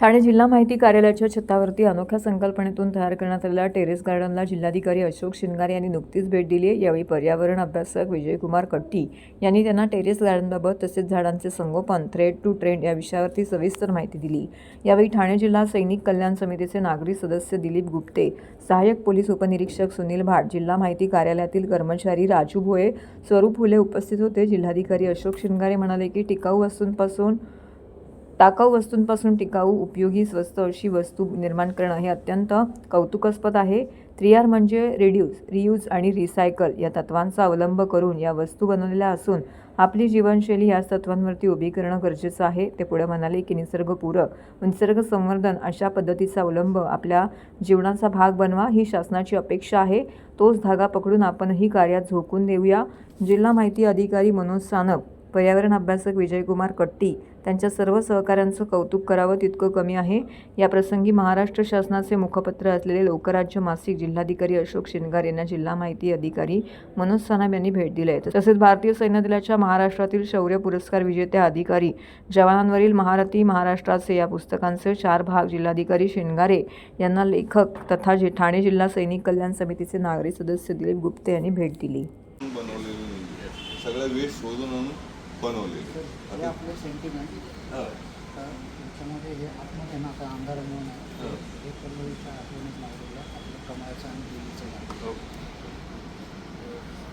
ठाणे जिल्हा माहिती कार्यालयाच्या छतावरती अनोख्या संकल्पनेतून तयार करण्यात आलेल्या टेरेस गार्डनला जिल्हाधिकारी अशोक शिंगारे यांनी नुकतीच भेट दिली आहे. यावेळी पर्यावरण अभ्यासक विजयकुमार कट्टी यांनी त्यांना टेरेस गार्डनबाबत तसेच झाडांचे संगोपन थ्रेड टू ट्रेंड या विषयावरती सविस्तर माहिती दिली. यावेळी ठाणे जिल्हा सैनिक कल्याण समितीचे नागरी सदस्य दिलीप गुप्ते सहाय्यक पोलीस उपनिरीक्षक सुनील भाट जिल्हा माहिती कार्यालयातील कर्मचारी राजू भोये स्वरूप फुले उपस्थित होते. जिल्हाधिकारी अशोक शिंगारे म्हणाले की टिकाऊ वस्तूंपासून टाकाऊ वस्तूंपासून टिकाऊ उपयोगी स्वस्त अशी वस्तू निर्माण करणं हे अत्यंत कौतुकास्पद आहे. थ्री आर म्हणजे रिड्यूस रियूज आणि रिसायकल या तत्वांचा अवलंब करून या वस्तू बनवलेल्या असून आपली जीवनशैली याच तत्वांवरती उभी करणं गरजेचं आहे. ते पुढे म्हणाले की निसर्गपूरक निसर्ग संवर्धन अशा पद्धतीचा अवलंब आपल्या जीवनाचा भाग बनवा ही शासनाची अपेक्षा आहे. तोच धागा पकडून आपणही कार्यात झोकून देऊया. जिल्हा माहिती अधिकारी मनोज सानप पर्यावरण अभ्यासक विजयकुमार कट्टी त्यांच्या सर्व सहकाऱ्यांचं कौतुक करावं तितकं कमी आहे. या प्रसंगी महाराष्ट्र शासनाचे मुखपत्र असलेले लोकराज्य मासिक जिल्हाधिकारी अशोक शिनगार यांना जिल्हा माहिती अधिकारी मनोज सानाब यांनी भेट दिली आहे. तसेच भारतीय सैन्य दलाच्या महाराष्ट्रातील शौर्य पुरस्कार विजेत्या अधिकारी जवानांवरील महारथी महाराष्ट्राचे या पुस्तकांचे चार भाग जिल्हाधिकारी शिनगारे यांना लेखक तथा जे ठाणे जिल्हा सैनिक कल्याण समितीचे नागरी सदस्य दिलीप गुप्ते यांनी भेट दिली. सगळ्या शोधून आणून बनवलेले हे आपलं सेंटिमेंट त्याच्यामध्ये हे आतमध्ये ना आता अंधार म्हणून आहे. हे. कलरीच्या आठवणीत लावलेलं आहे. आपलं कमळाचं आणि देवीचं झाड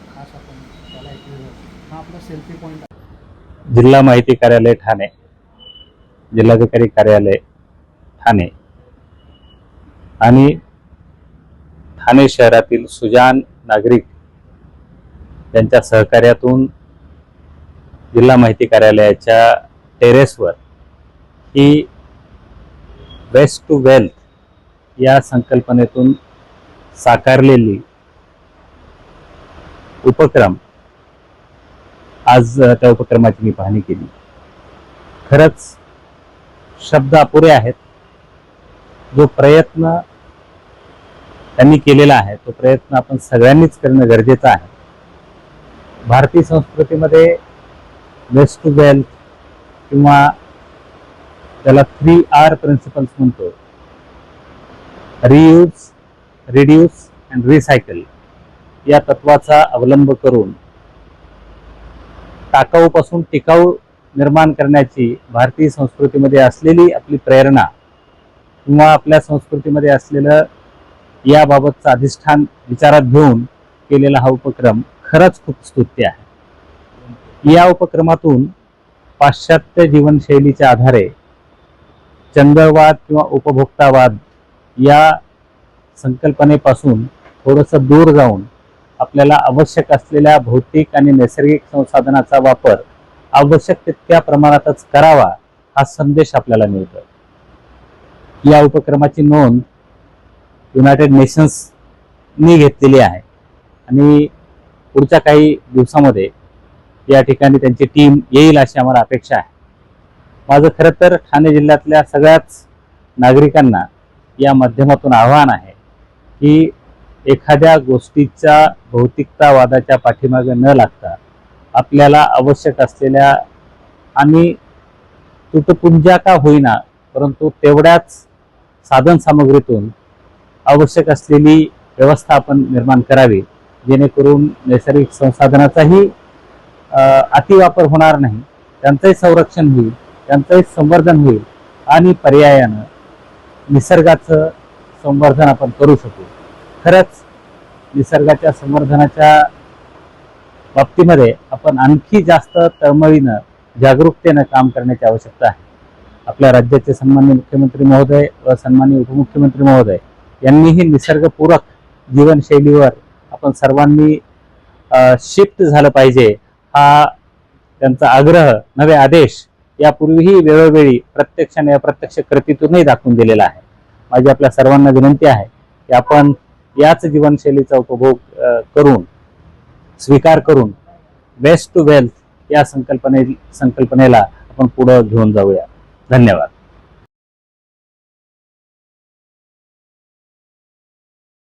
खास आपण त्याला एक व्हिडिओ हा आपला सेल्फी पॉईंट आहे. जिल्हा माहिती कार्यालय ठाणे. जिल्हाधिकारी कार्यालय ठाणे. आणि ठाणे शहरातील सुजान नागरिक यांच्या सहकार्यातून जिल्हा माहिती कार्यालयाच्या टेरेसवर ही वेस्ट टू वेल्थ या संकल्पनेतून साकारलेली उपक्रम आज त्या उपक्रमाची मी पाहणी केली. खरंच शब्द अपुरे आहेत. जो प्रयत्न त्यांनी केलेला आहे तो प्रयत्न आपण सगळ्यांनीच करणं गरजेचं आहे. भारतीय संस्कृतीमध्ये वेस्ट टू वेल्थ किंवा त्याला थ्री आर प्रिन्सिपल्स म्हणतो. रियूज रिड्यूस अँड रिसायकल या तत्वाचा अवलंब करून टाकाऊपासून टिकाऊ निर्माण करण्याची भारतीय संस्कृतीमध्ये असलेली आपली प्रेरणा किंवा आपल्या संस्कृतीमध्ये असलेलं याबाबतचं अधिष्ठान विचारात घेऊन केलेला हा उपक्रम खरंच खूप स्तुत्य आहे. या उपक्रमातून पाश्चात्य जीवनशैलीच्या आधारे चंगळवाद किंवा उपभोक्तावाद या संकल्पनेपासून थोडंसं दूर जाऊन आपल्याला आवश्यक असलेल्या भौतिक आणि नैसर्गिक संसाधनाचा वापर आवश्यक तितक्या प्रमाणातच करावा हा संदेश आपल्याला मिळतो या उपक्रमाची नोंद युनायटेड नेशन्सनी घेतलेली आहे. आणि पुढच्या काही दिवसामध्ये या ठिकाणी त्यांची टीम येईल अशी आम्हाला अपेक्षा आहे. माझं खरं तर ठाणे जिल्ह्यातल्या सगळ्याच नागरिकांना या माध्यमातून आव्हान आहे की एखाद्या गोष्टीच्या भौतिकतावादाच्या पाठीमागे न लागता आपल्याला आवश्यक असलेल्या आणि तुटपुंजा का होईना परंतु तेवढ्याच साधनसामग्रीतून आवश्यक असलेली व्यवस्था आपण निर्माण करावी जेणेकरून नैसर्गिक संसाधनाचाही अतिवापर होणार नाही. त्यांचंही संरक्षण होईल त्यांचंही संवर्धन होईल आणि पर्यायानं निसर्गाचं संवर्धन आपण करू शकू. खरंच निसर्गाच्या संवर्धनाच्या बाबतीमध्ये आपण आणखी जास्त तळमळीनं जागरूकतेनं काम करण्याची आवश्यकता आहे. आपल्या राज्याचे सन्मान्य मुख्यमंत्री महोदय व सन्मान्य उपमुख्यमंत्री महोदय यांनीही निसर्गपूरक जीवनशैलीवर आपण सर्वांनी शिफ्ट झालं पाहिजे. हा त्यांचा आग्रह नवे आदेश यापूर्वीही वेळोवेळी प्रत्यक्ष आणि अप्रत्यक्ष कृतीतूनही दाखवून दिलेला आहे. माझी आपल्या सर्वांना विनंती आहे की आपण याच जीवनशैलीचा उपभोग करून स्वीकार करून वेस्ट टू वेल्थ या संकल्पने संकल्पनेला आपण पुढं घेऊन जाऊया. धन्यवाद.